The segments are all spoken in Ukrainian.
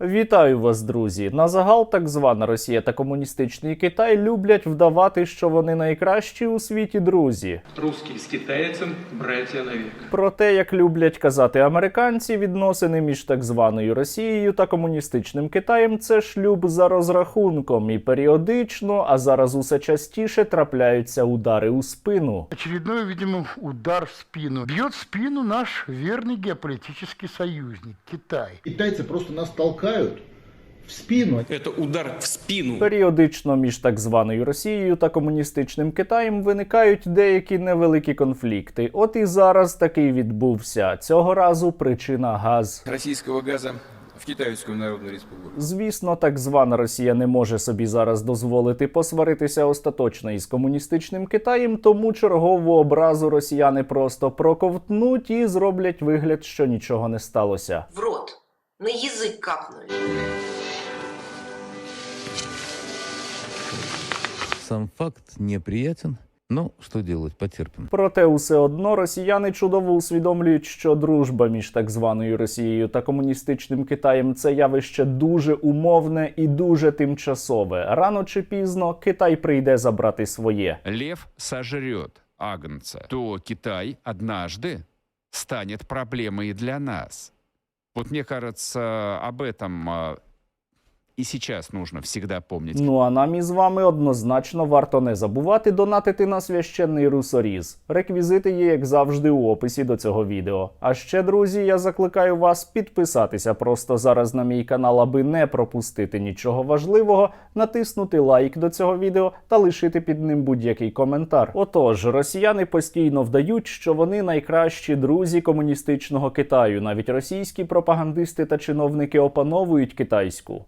Вітаю вас, друзі! На загал так звана Росія та комуністичний Китай люблять вдавати, що вони найкращі у світі друзі. Русский с китайцем братья навек. Про те, як люблять казати американці, відносини між так званою Росією та комуністичним Китаєм це шлюб за розрахунком, і періодично, а зараз усе частіше трапляються удари у спину. Очередной, видимо, удар в спину. Бьет в спину наш верный геополитический союзник Китай. Китайцы просто нас толкают в спину. Это удар в спину. Періодично між так званою Росією та комуністичним Китаєм виникають деякі невеликі конфлікти. От і зараз такий відбувся. Цього разу причина газ. российского газа в Китайскую Народную Республику. Звісно, так звана Росія не може собі зараз дозволити посваритися остаточно із комуністичним Китаєм, тому чергову образу росіяни просто проковтнуть і зроблять вигляд, що нічого не сталося. в рот, на язык капнули. Сам факт неприятен, но что делать, потерпим. Проте усе одно росіяни чудово усвідомлюють, що дружба між так званою Росією та комуністичним Китаєм це явище дуже умовне і дуже тимчасове. Рано чи пізно Китай прийде забрати своє. лев сожрет агнца, то Китай однажды станет проблемой и для нас. Вот мне кажется, об этом и сейчас нужно всегда помнить. Ну а нам із вами однозначно варто не забувати донатити на священний русоріз. Реквізити є, як завжди, у описі до цього відео. А ще, друзі, я закликаю вас підписатися просто зараз на мій канал, аби не пропустити нічого важливого, натиснути лайк до цього відео та лишити під ним будь-який коментар. Отож, росіяни постійно вдають, що вони найкращі друзі комуністичного Китаю. Навіть російські пропагандисти та чиновники опановують китайську.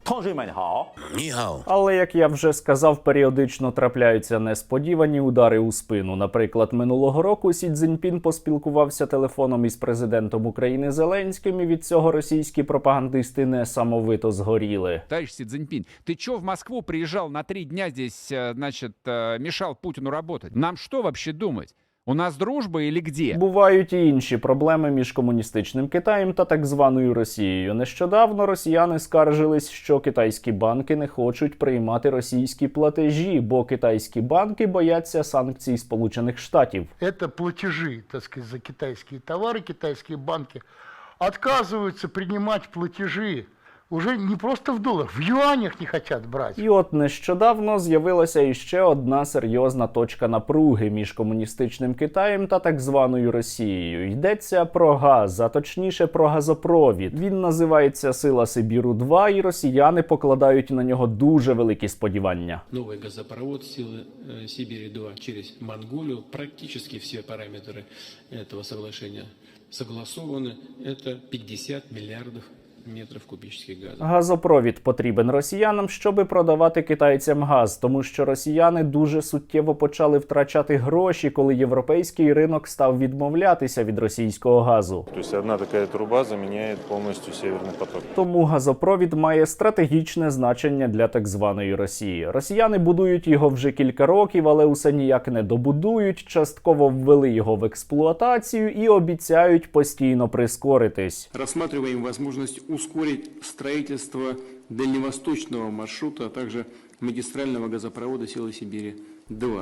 Але як я вже сказав, періодично трапляються несподівані удари у спину. Наприклад, минулого року Сі Цзіньпін поспілкувався телефоном із президентом України Зеленським, і від цього російські пропагандисти несамовито згоріли. Товарищ Си Цзиньпинь, ты чё в Москву приезжал на три дня здесь, э, значит, э, мешал Путину работать? Нам что вообще думать? У нас дружба или где? Бувають і інші проблеми між комуністичним Китаєм та так званою Росією. Нещодавно росіяни скаржились, що китайські банки не хочуть приймати російські платежі, бо китайські банки бояться санкцій Сполучених Штатів. Это платежи, так сказать, за китайские товары. Китайские банки отказываются принимать платежи уже не просто в долларах, в юанях не хотят брать. І от нещодавно з'явилася іще одна серйозна точка напруги між комуністичним Китаєм та так званою Росією. Йдеться про газ, а точніше про газопровід. Він називається Сила Сибіру 2 і росіяни покладають на нього дуже великі сподівання. Новый газопровод силы э, Сибири-2 через Монголию. Практически все параметры этого соглашения согласованы. Это 50 миллиардов метров кубических газа. Газопровід потрібен росіянам, щоби продавати китайцям газ, тому що росіяни дуже суттєво почали втрачати гроші, коли європейський ринок став відмовлятися від російського газу. То есть одна такая труба заменяет полностью Северный поток. Тому газопровід має стратегічне значення для так званої Росії. Росіяни будують його вже кілька років, але усе ніяк не добудують. Частково ввели його в експлуатацію і обіцяють постійно прискоритись. Рассматриваем возможность ускорить строительство дальневосточного маршрута, а также магистрального газопровода силы Сибири-2.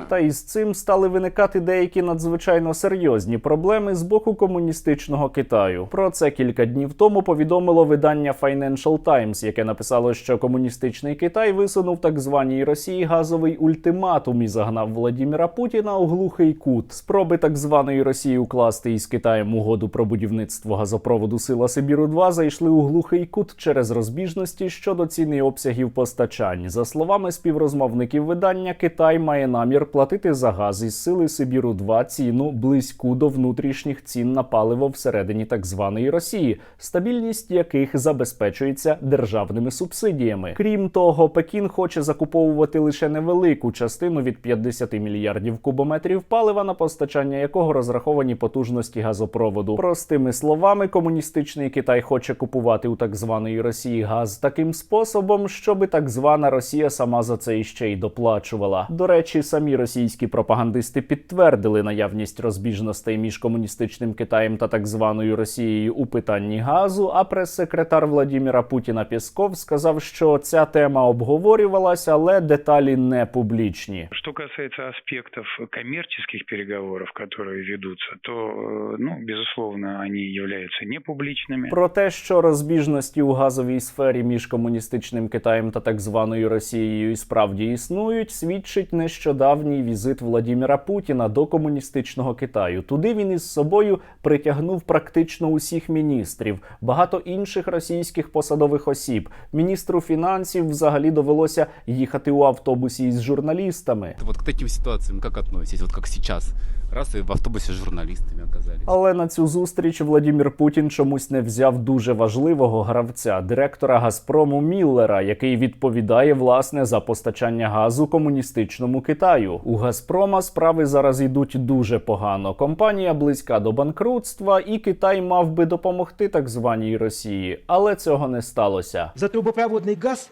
Та із цим стали виникати деякі надзвичайно серйозні проблеми з боку комуністичного Китаю. Про це кілька днів тому повідомило видання Financial Times, яке написало, що комуністичний Китай висунув так званій Росії газовий ультиматум і загнав Владіміра Путіна у глухий кут. Спроби так званої Росії укласти із Китаєм угоду про будівництво газопроводу Сила Сибіру 2 зайшли у глухий кут через розбіжності щодо ціни обсягів постачань. За словами співрозмовників видання, Китай має намір платити за газ із сили Сибіру 2 ціну близьку до внутрішніх цін на паливо всередині так званої Росії, стабільність яких забезпечується державними субсидіями. Крім того, Пекін хоче закуповувати лише невелику частину від 50 мільярдів кубометрів палива, на постачання якого розраховані потужності газопроводу. Простими словами, комуністичний Китай хоче купувати у так званої Росії газ таким способом, щоби так звана Росія сама за це іще й доплачувала. До речі, самі російські пропагандисти підтвердили наявність розбіжностей між комуністичним Китаєм та так званою Росією у питанні газу. А прес-секретар Владіміра Путіна Пєсков сказав, що ця тема обговорювалася, але деталі не публічні. Что касается аспектов коммерческих переговоров, которые ведутся, то, э, ну, безусловно, они являются непубличными. Про те, що розбіжності у газовій сфері між комуністичним Китаєм та так званою Росією і справді існують, свідчить нещодавній візит Владіміра Путіна до комуністичного Китаю. Туди він із собою притягнув практично усіх міністрів, багато інших російських посадових осіб. Міністру фінансів взагалі довелося їхати у автобусі із журналістами. Вот к таким ситуаціям як относитесь? От як сейчас. Раз и в автобусе с журналистами оказались. Але на цю зустріч Владімір Путін чомусь не взяв дуже важливого гравця, директора Газпрому Міллера, який відповідає власне за постачання газу комуністичному Китаю. У Газпрома справи зараз йдуть дуже погано. Компанія близька до банкрутства, і Китай мав би допомогти так званій Росії, але цього не сталося. За трубопроводный газ,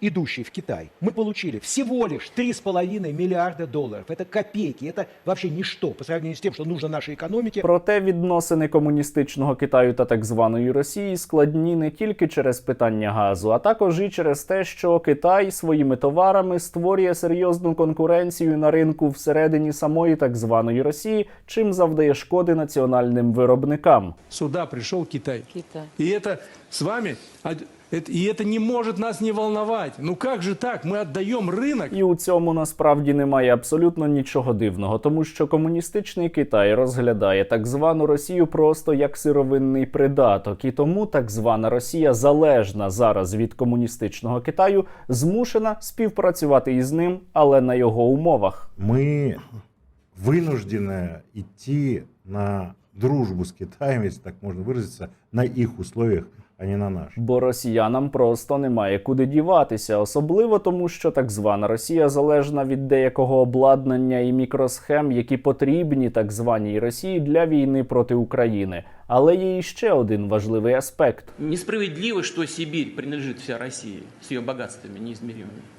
идущий в Китай, мы получили всего лишь 3,5 миллиарда долларов. Это копейки, это вообще ничто по сравнению с тем, что нужно нашей экономике. Проте відносини комуністичного Китаю та так званої Росії складні не тільки через питання газу, а також і через те, що Китай своїми товарами створює серйозну конкуренцію на ринку всередині самої так званої Росії, чим завдає шкоди національним виробникам. Сюда пришел Китай. И это с вами, а, это- и это не может нас не волновать. Ну как же так? Мы отдаем рынок. І у цьому насправді немає абсолютно нічого дивного, тому що комуністичний Китай розглядає так звану Росію просто як сировинний придаток, і тому так звана Росія залежна зараз від комуністичного Китаю, змушена співпрацювати із ним, але на його умовах. Мы вынуждены идти на дружбу с Китаем, если так можно выразиться, на их условиях, а не на наш. Бо росіянам просто немає куди діватися, особливо тому, що так звана Росія залежна від деякого обладнання і мікросхем, які потрібні так званій Росії для війни проти України. Але є ще один важливий аспект. Несправедливо, що Сибирь принадлежить вся Росії з її багатствами неизмеримыми.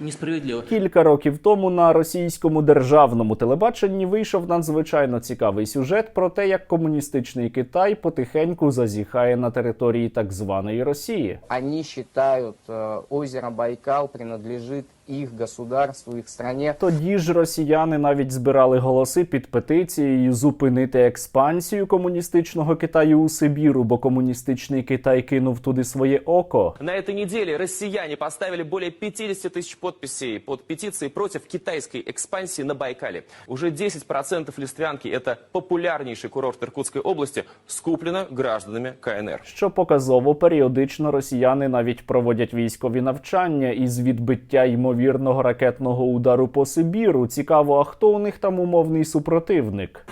Несправедливо. Кілька років тому на російському державному телебаченні вийшов надзвичайно цікавий сюжет про те, як комуністичний Китай потихеньку зазіхає на території так званої Росії. Вони вважають, озеро Байкал принадлежит их государству, их стране. Тоді ж росіяни навіть збирали голоси під петицією зупинити експансію комуністичного Китаю у Сибіру, бо комуністичний Китай кинув туди своє око. На этой неделе россияне поставили более 50 тысяч подписей под петицией против китайской экспансии на Байкале. Уже 10% Листвянки, это популярнейший курорт Иркутской области, скуплено гражданами КНР. Що показово, періодично росіяни навіть проводять військові навчання із відбиття ймовірного ракетного удару по Сибіру. Цікаво, а хто у них там умовний супротивник?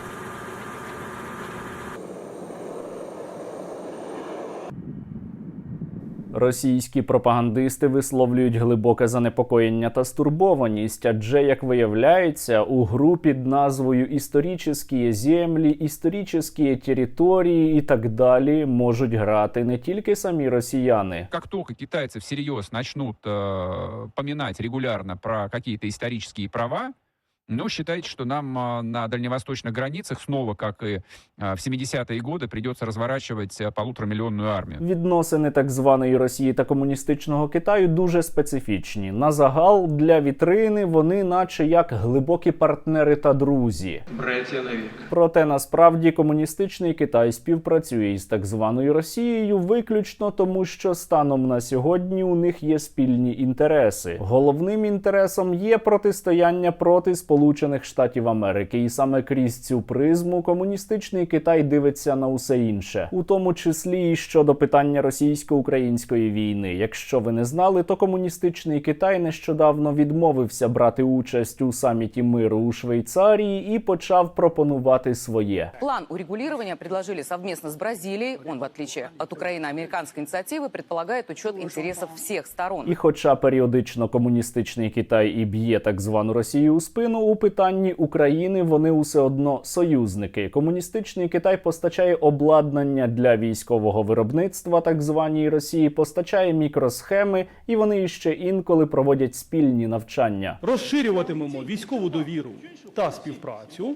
Російські пропагандисти висловлюють глибоке занепокоєння та стурбованість, адже, як виявляється, у гру під назвою «Історичні землі», «Історичні території» і так далі можуть грати не тільки самі росіяни. Как только китайцы всерьез начнут э, поминать регулярно про какие-то исторические права, ну, считайте, что нам э, на дальневосточных границах снова, как и э, в 70-е годы, придется разворачивать э, полуторамиллионную армию. Відносини так званої Росії та комуністичного Китаю дуже специфічні. На загал для вітрини вони, наче як глибокі партнери та друзі. Братья навек. Проте насправді комуністичний Китай співпрацює із так званою Росією виключно тому, що станом на сьогодні у них є спільні інтереси. Головним інтересом є протистояння проти Сполучених Штатів Америки, і саме крізь цю призму комуністичний Китай дивиться на усе інше, у тому числі і щодо питання російсько-української війни. Якщо ви не знали, то комуністичний Китай нещодавно відмовився брати участь у саміті миру у Швейцарії і почав пропонувати своє. План урегулирования предложили совместно с Бразилией. Он, в отличие от украино-американской инициативы, предполагает учет интересов всех сторон. І хоча періодично комуністичний Китай і б'є так звану Росію у спину, у питанні України вони усе одно союзники. Комуністичний Китай постачає обладнання для військового виробництва, так званій Росії, постачає мікросхеми, і вони іще інколи проводять спільні навчання. Розширюватимемо військову довіру та співпрацю,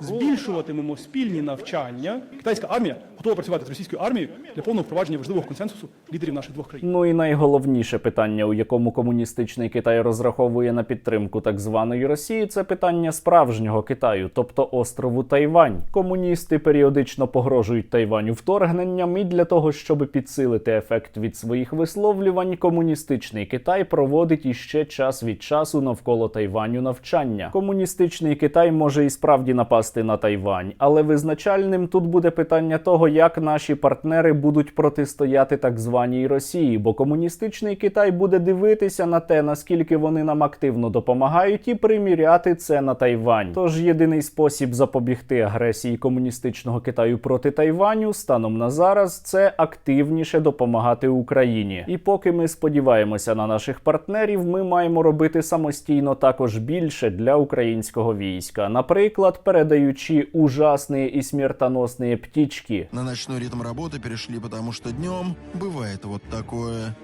збільшуватимемо спільні навчання. Китайська армія готова працювати з російською армією для повного впровадження важливого консенсусу лідерів наших двох країн. Ну і найголовніше питання, у якому комуністичний Китай розраховує на підтримку так званої Росії, це питання справжнього Китаю, тобто острову Тайвань. Комуністи періодично погрожують Тайваню вторгненням, і для того, щоб підсилити ефект від своїх висловлювань, комуністичний Китай проводить іще час від часу навколо Тайваню навчання. Комуністичний Китай може і справді напасти на Тайвань, але визначальним тут буде питання того, як наші партнери будуть протистояти так званій Росії, бо комуністичний Китай буде дивитися на те, наскільки вони нам активно допомагають, і приміряти це на Тайвань. Тож єдиний спосіб запобігти агресії комуністичного Китаю проти Тайваню станом на зараз це активніше допомагати Україні. І поки ми сподіваємося на наших партнерів, ми маємо робити самостійно також більше для українського війська, наприклад, передаючи ужасные и смертоносные птички. На ночной ритм работы перешли, потому что днем бывает вот такое.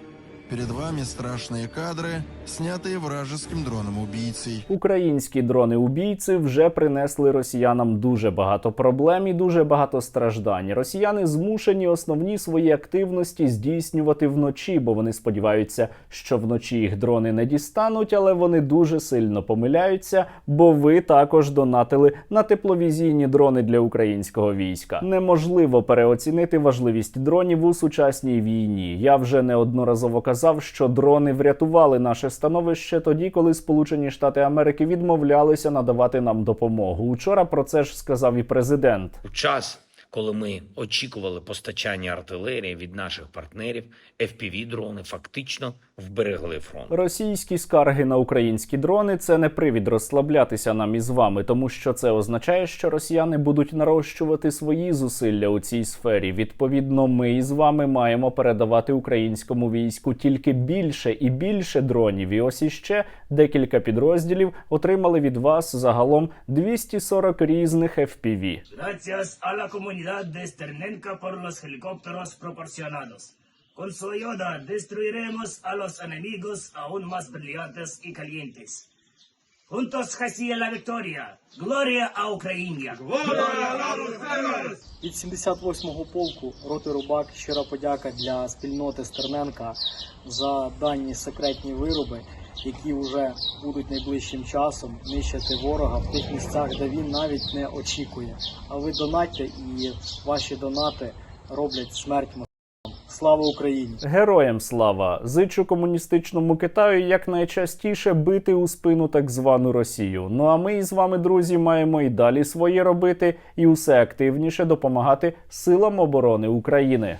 Перед вами страшные кадры, снятые вражеским дроном-убийцей. Українські дрони-убійці вже принесли росіянам дуже багато проблем і дуже багато страждань. Росіяни змушені основні свої активності здійснювати вночі, бо вони сподіваються, що вночі їх дрони не дістануть, але вони дуже сильно помиляються, бо ви також донатили на тепловізійні дрони для українського війська. Неможливо переоцінити важливість дронів у сучасній війні. Я вже неодноразово казав, що дрони врятували наше становище тоді, коли Сполучені Штати Америки відмовлялися надавати нам допомогу. Учора про це ж сказав і президент. У час, коли ми очікували постачання артилерії від наших партнерів, FPV-дрони фактично вберегли фронт. Російські скарги на українські дрони це не привід розслаблятися нам із вами, тому що це означає, що росіяни будуть нарощувати свої зусилля у цій сфері. Відповідно, ми із вами маємо передавати українському війську тільки більше і більше дронів. І ось іще декілька підрозділів отримали від вас загалом 240 різних FPV. Gracias a la comunidad de Sternenka por los helicópteros proporcionados. Con su ayuda destruiremos a los enemigos aún más brillantes y calientes. Juntos hacia la victoria. Gloria a Україні! Від 78-го полку роти Рубак щира подяка для спільноти Стерненка за дані секретні вироби, які вже будуть найближчим часом нищити ворога в тих місцях, де він навіть не очікує. А ви донатьте і ваші донати роблять смерть. Слава Україні! Героям слава! Зичу комуністичному Китаю якнайчастіше бити у спину так звану Росію. Ну а ми із вами, друзі, маємо і далі своє робити і усе активніше допомагати силам оборони України.